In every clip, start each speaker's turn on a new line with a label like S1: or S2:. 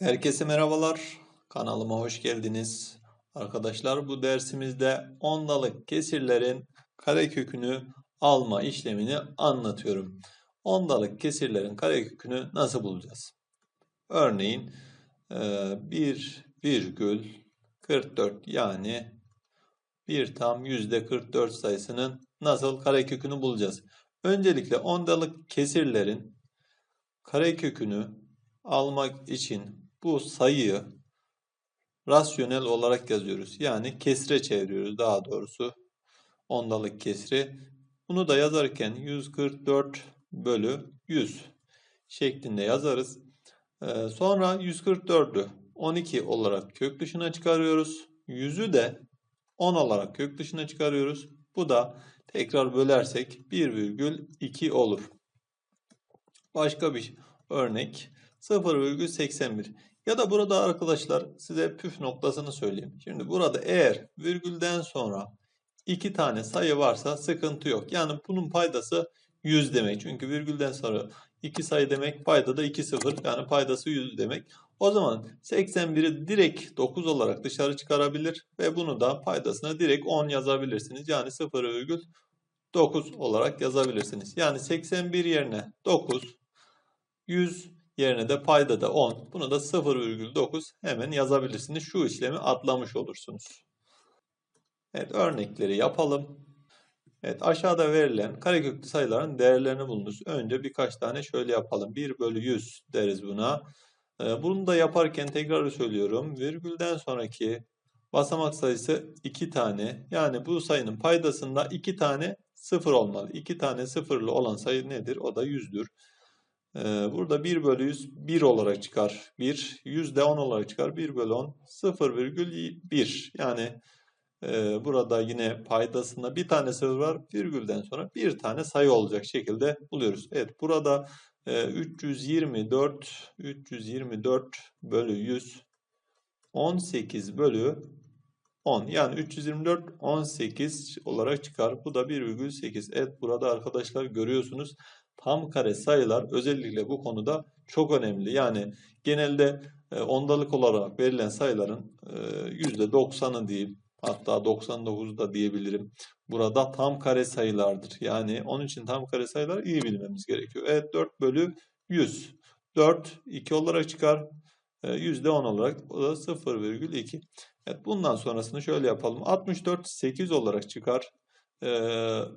S1: Herkese merhabalar. Kanalıma hoş geldiniz. Arkadaşlar bu dersimizde ondalık kesirlerin karekökünü alma işlemini anlatıyorum. Ondalık kesirlerin karekökünü nasıl bulacağız? Örneğin eee, 1 virgül 44 yani 1 tam yüzde 44 sayısının nasıl karekökünü bulacağız? Öncelikle ondalık kesirlerin karekökünü almak için bu sayıyı rasyonel olarak yazıyoruz. Yani kesre çeviriyoruz daha doğrusu. Ondalık kesri. Bunu da yazarken 144 bölü 100 şeklinde yazarız. Ee, sonra 144'ü 12 olarak kök dışına çıkarıyoruz. 100'ü de 10 olarak kök dışına çıkarıyoruz. Bu da tekrar bölersek 1,2 olur. Başka bir örnek 0,81 ya da burada arkadaşlar size püf noktasını söyleyeyim. Şimdi burada eğer virgülden sonra iki tane sayı varsa sıkıntı yok. Yani bunun paydası 100 demek. Çünkü virgülden sonra iki sayı demek payda da 2 sıfır yani paydası 100 demek. O zaman 81'i direkt 9 olarak dışarı çıkarabilir ve bunu da paydasına direkt 10 yazabilirsiniz. Yani 0,9 olarak yazabilirsiniz. Yani 81 yerine 9, 100 yerine de payda da 10. Bunu da 0,9 hemen yazabilirsiniz. Şu işlemi atlamış olursunuz. Evet örnekleri yapalım. Evet aşağıda verilen kareköklü sayıların değerlerini bulunuz. Önce birkaç tane şöyle yapalım. 1 bölü 100 deriz buna. Ee, Bunu da yaparken tekrar söylüyorum. Virgülden sonraki basamak sayısı 2 tane. Yani bu sayının paydasında 2 tane sıfır olmalı. 2 tane sıfırlı olan sayı nedir? O da 100'dür. Ee, Burada 1 bölü 100 1 olarak çıkar. 1, 100 de 10 olarak çıkar. 1 bölü 10 0,1. Yani e, burada yine paydasında bir tane sıfır var. Virgülden sonra bir tane sayı olacak şekilde buluyoruz. Evet burada e, 324 324 bölü 100 18 bölü 10. Yani 324 18 olarak çıkar. Bu da 1,8. Evet burada arkadaşlar görüyorsunuz tam kare sayılar özellikle bu konuda çok önemli. Yani genelde e, ondalık olarak verilen sayıların e, %90'ı diyeyim hatta 99'u da diyebilirim. Burada tam kare sayılardır. Yani onun için tam kare sayılar iyi bilmemiz gerekiyor. Evet 4 bölü 100. 4 2 olarak çıkar. E, %10 olarak o da 0,2. Evet bundan sonrasını şöyle yapalım. 64 8 olarak çıkar e,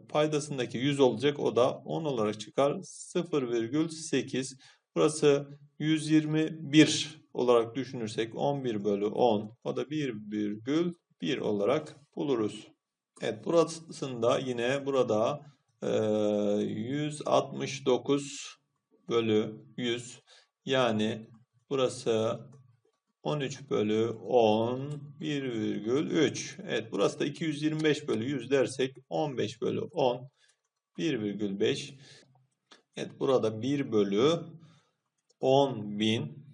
S1: paydasındaki 100 olacak. O da 10 olarak çıkar. 0,8. Burası 121 olarak düşünürsek 11 bölü 10. O da 1,1 olarak buluruz. Evet burasında yine burada e, 169 bölü 100 yani burası 13 bölü 10 1,3. Evet burası da 225 bölü 100 dersek 15 bölü 10 1,5. Evet burada 1 bölü 10 bin.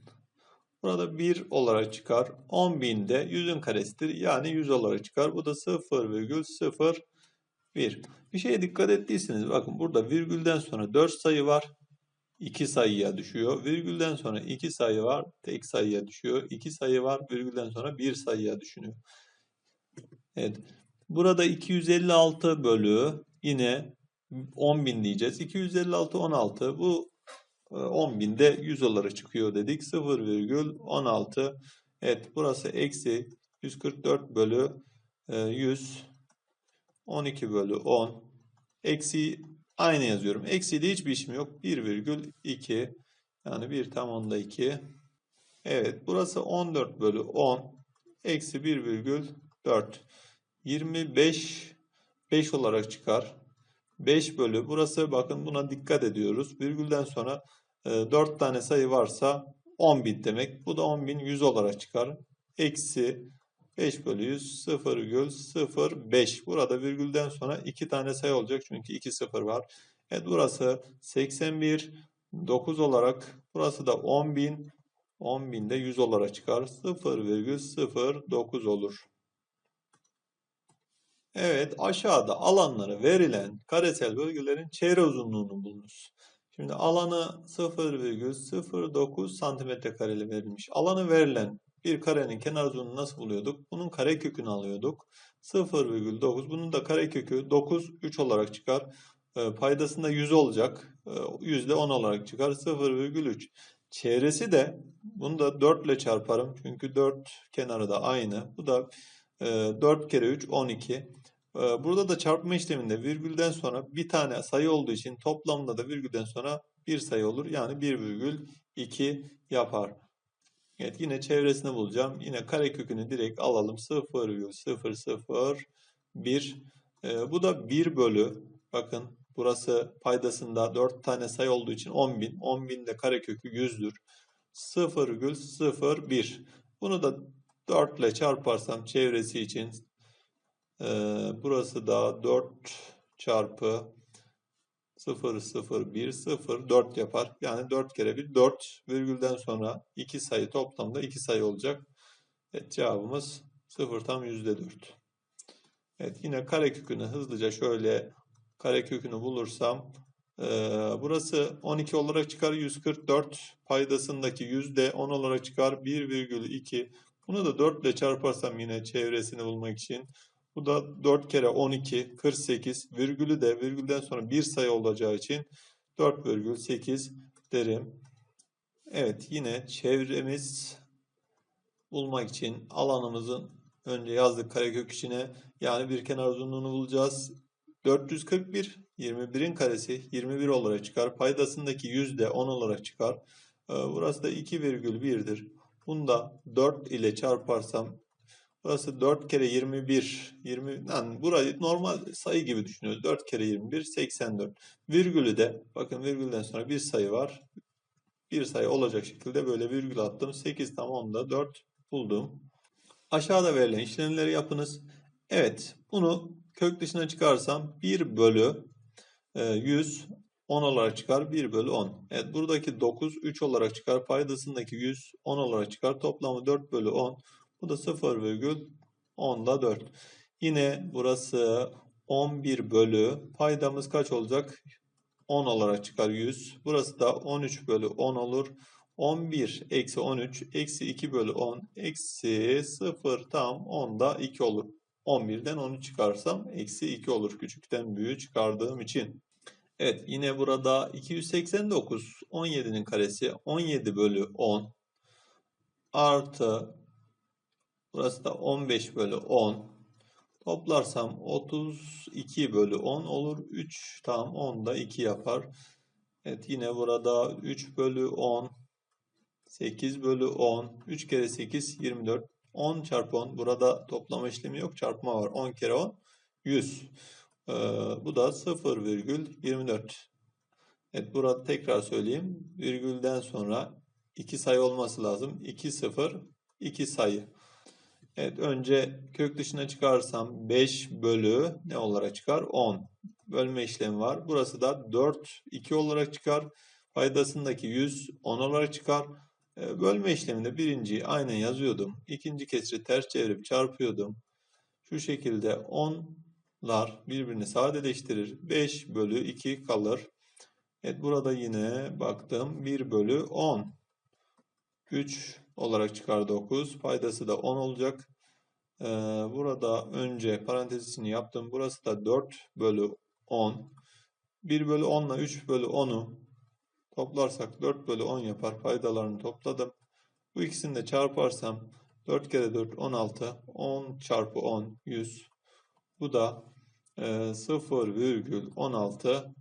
S1: Burada 1 olarak çıkar. 10 bin de 100'ün karesidir. Yani 100 olarak çıkar. Bu da 0,01. Bir şeye dikkat ettiyseniz bakın burada virgülden sonra 4 sayı var. 2 sayıya düşüyor. Virgülden sonra 2 sayı var. Tek sayıya düşüyor. 2 sayı var. Virgülden sonra 1 sayıya düşünüyor. Evet. Burada 256 bölü yine 10.000 diyeceğiz. 256 16. Bu 10.000'de 100 olarak çıkıyor dedik. 0,16. Evet burası eksi 144 bölü 100. 12 bölü 10. Eksi Aynı yazıyorum. Eksi de hiçbir işim yok. 1,2 yani 1 tam onda 2. Evet burası 14 bölü 10. Eksi 1,4. 25 5 olarak çıkar. 5 bölü burası bakın buna dikkat ediyoruz. Virgülden sonra e, 4 tane sayı varsa 10.000 demek. Bu da 10.000 100 olarak çıkar. Eksi 5 bölü 100 0,05. Burada virgülden sonra 2 tane sayı olacak çünkü 2 sıfır var. Evet burası 81 9 olarak burası da 10.000 10.000 de 100 olarak çıkar. 0,09 olur. Evet aşağıda alanları verilen karesel bölgelerin çevre uzunluğunu bulunuz. Şimdi alanı 0,09 santimetre kareli verilmiş. Alanı verilen bir karenin kenar uzunluğunu nasıl buluyorduk? Bunun karekökünü alıyorduk. 0,9 bunun da karekökü 9 3 olarak çıkar. E, paydasında 100 olacak. E, yüzde 10 olarak çıkar. 0,3. Çevresi de bunu da 4 ile çarparım. Çünkü 4 kenarı da aynı. Bu da e, 4 kere 3 12. E, burada da çarpma işleminde virgülden sonra bir tane sayı olduğu için toplamda da virgülden sonra bir sayı olur. Yani 1,2 yapar. Evet yine çevresini bulacağım. Yine karekökünü direkt alalım. 0,001. E, bu da 1 bölü. Bakın burası paydasında 4 tane sayı olduğu için 10.000. 10.000 de karekökü 100'dür. 0,01. Bunu da 4 ile çarparsam çevresi için e, burası da 4 çarpı 0, 0, 1, 0, 4 yapar. Yani 4 kere 1, 4 virgülden sonra 2 sayı toplamda 2 sayı olacak. Evet cevabımız 0 tam %4. Evet yine karekökünü hızlıca şöyle karekökünü bulursam e, burası 12 olarak çıkar 144 paydasındaki yüzde 10 olarak çıkar 1,2 bunu da 4 ile çarparsam yine çevresini bulmak için bu da 4 kere 12 48 virgülü de virgülden sonra bir sayı olacağı için 4,8 derim. Evet yine çevremiz bulmak için alanımızın önce yazdık karekök içine yani bir kenar uzunluğunu bulacağız. 441 21'in karesi 21 olarak çıkar. Paydasındaki yüzde 10 olarak çıkar. Ee, Burası da 2,1'dir. Bunu da 4 ile çarparsam burası 4 kere 21 20 yani burayı normal sayı gibi düşünüyoruz. 4 kere 21 84. Virgülü de bakın virgülden sonra bir sayı var. Bir sayı olacak şekilde böyle virgül attım. 8 tam 10'da 4 buldum. Aşağıda verilen işlemleri yapınız. Evet bunu kök dışına çıkarsam 1 bölü e, 100 10 olarak çıkar 1 bölü 10. Evet buradaki 9 3 olarak çıkar. Paydasındaki 100 10 olarak çıkar. Toplamı 4 bölü 10. Bu da 0 virgül 10'da 4. Yine burası 11 bölü paydamız kaç olacak? 10 olarak çıkar 100. Burası da 13 bölü 10 olur. 11 eksi 13 eksi 2 bölü 10 eksi 0 tam 10'da 2 olur. 11'den 10'u çıkarsam eksi 2 olur. Küçükten büyüğü çıkardığım için. Evet yine burada 289 17'nin karesi 17 bölü 10 artı burası da 15 bölü 10 toplarsam 32 bölü 10 olur. 3 tam 10'da 2 yapar. Evet yine burada 3 bölü 10 8 bölü 10 3 kere 8 24 10 çarpı 10 burada toplama işlemi yok çarpma var. 10 kere 10 100 ee, bu da 0,24 evet burada tekrar söyleyeyim. Virgülden sonra 2 sayı olması lazım. 2 0 2 sayı evet önce kök dışına çıkarsam 5 bölü ne olarak çıkar 10 bölme işlemi var burası da 4 2 olarak çıkar paydasındaki 100 10 olarak çıkar e, Bölme işleminde birinciyi aynen yazıyordum. İkinci kesri ters çevirip çarpıyordum. Şu şekilde 10'lar birbirini sadeleştirir. 5 bölü 2 kalır. Evet burada yine baktım 1 bölü 10. 3 olarak çıkar 9. Paydası da 10 olacak. Ee, burada önce parantez içini yaptım. Burası da 4 bölü 10. 1 bölü 10 ile 3 bölü 10'u Toplarsak 4 bölü 10 yapar. Paydalarını topladım. Bu ikisini de çarparsam 4 kere 4 16. 10 çarpı 10 100. Bu da e, 0,16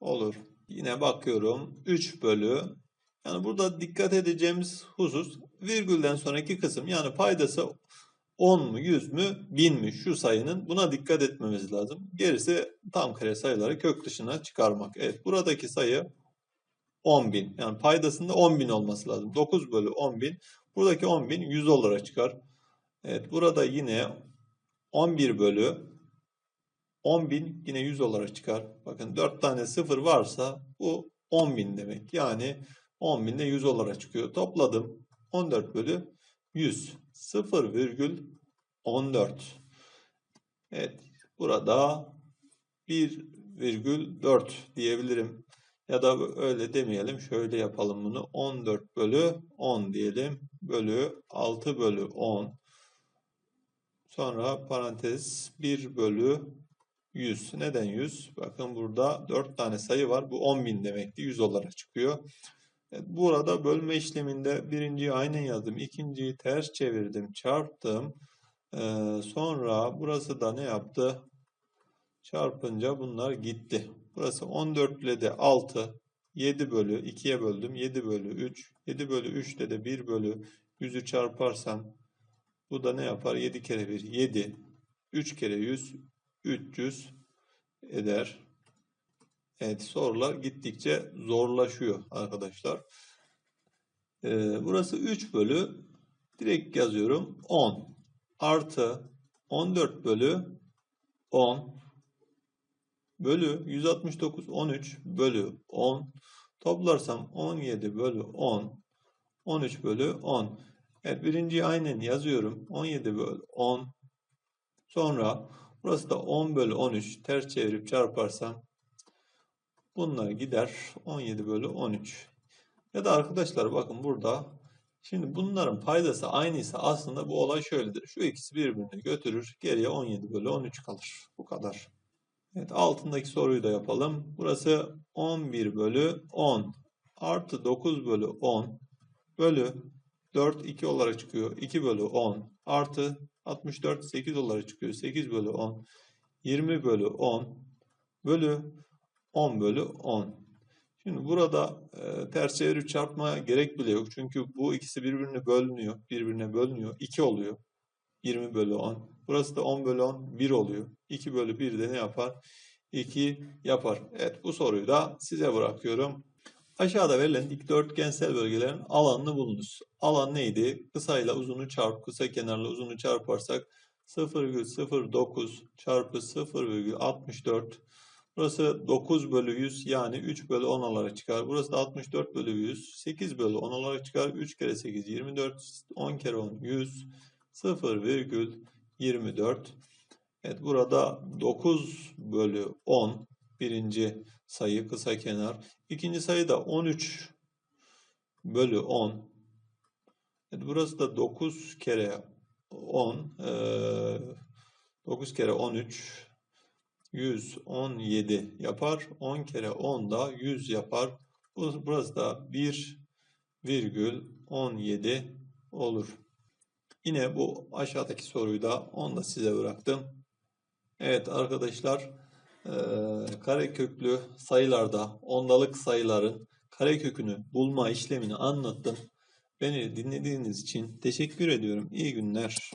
S1: olur. Yine bakıyorum 3 bölü yani burada dikkat edeceğimiz husus virgülden sonraki kısım yani paydası 10 mu 100 mü 1000 mi şu sayının buna dikkat etmemiz lazım. Gerisi tam kare sayıları kök dışına çıkarmak. Evet buradaki sayı 10.000. Yani paydasında 10.000 olması lazım. 9 bölü 10.000. Buradaki 10.000 100 olarak çıkar. Evet burada yine 11 bölü 10.000 yine 100 olarak çıkar. Bakın 4 tane 0 varsa bu 10.000 demek. Yani 10.000 de 100 olarak çıkıyor. Topladım. 14 bölü 100. 0,14. Evet burada 1,4 diyebilirim. Ya da öyle demeyelim. Şöyle yapalım bunu. 14 bölü 10 diyelim. Bölü 6 bölü 10. Sonra parantez 1 bölü 100. Neden 100? Bakın burada 4 tane sayı var. Bu 10.000 demekti. 100 olarak çıkıyor. Evet, burada bölme işleminde birinciyi aynen yazdım. ikinciyi ters çevirdim. Çarptım. Ee, sonra burası da ne yaptı? Çarpınca bunlar gitti. Burası 14 ile de 6. 7 bölü 2'ye böldüm. 7 bölü 3. 7 bölü 3 ile de 1 bölü 100'ü çarparsam bu da ne yapar? 7 kere 1 7. 3 kere 100 300 eder. Evet sorular gittikçe zorlaşıyor arkadaşlar. Ee, burası 3 bölü direkt yazıyorum 10 artı 14 bölü 10 bölü 169 13 bölü 10 toplarsam 17 bölü 10 13 bölü 10 Evet birinciyi aynen yazıyorum 17 bölü 10 sonra burası da 10 bölü 13 ters çevirip çarparsam bunlar gider 17 bölü 13 ya da arkadaşlar bakın burada şimdi bunların paydası aynıysa aslında bu olay şöyledir şu ikisi birbirini götürür geriye 17 bölü 13 kalır bu kadar. Evet altındaki soruyu da yapalım. Burası 11 bölü 10 artı 9 bölü 10 bölü 4 2 olarak çıkıyor. 2 bölü 10 artı 64 8 olarak çıkıyor. 8 bölü 10 20 bölü 10 bölü 10 bölü 10. Şimdi burada e, ters çevirip çarpma gerek bile yok. Çünkü bu ikisi birbirine bölünüyor. Birbirine bölünüyor. 2 oluyor. 20 bölü 10. Burası da 10 bölü 10 1 oluyor. 2 bölü 1 de ne yapar? 2 yapar. Evet bu soruyu da size bırakıyorum. Aşağıda verilen dikdörtgensel bölgelerin alanını bulunuz. Alan neydi? Kısa ile uzunu çarp, kısa kenarla uzunu çarparsak 0,09 çarpı 0,64 Burası 9 bölü 100 yani 3 bölü 10 olarak çıkar. Burası da 64 bölü 100. 8 bölü 10 olarak çıkar. 3 kere 8 24. 10 kere 10 100. 0,24. Evet burada 9 bölü 10 birinci sayı kısa kenar. İkinci sayı da 13 bölü 10. Evet, burası da 9 kere 10. Ee, 9 kere 13 117 yapar. 10 kere 10 da 100 yapar. Burası da 1 virgül 17 olur. Yine bu aşağıdaki soruyu da onu da size bıraktım. Evet arkadaşlar kareköklü sayılarda ondalık sayıların karekökünü bulma işlemini anlattım. Beni dinlediğiniz için teşekkür ediyorum. İyi günler.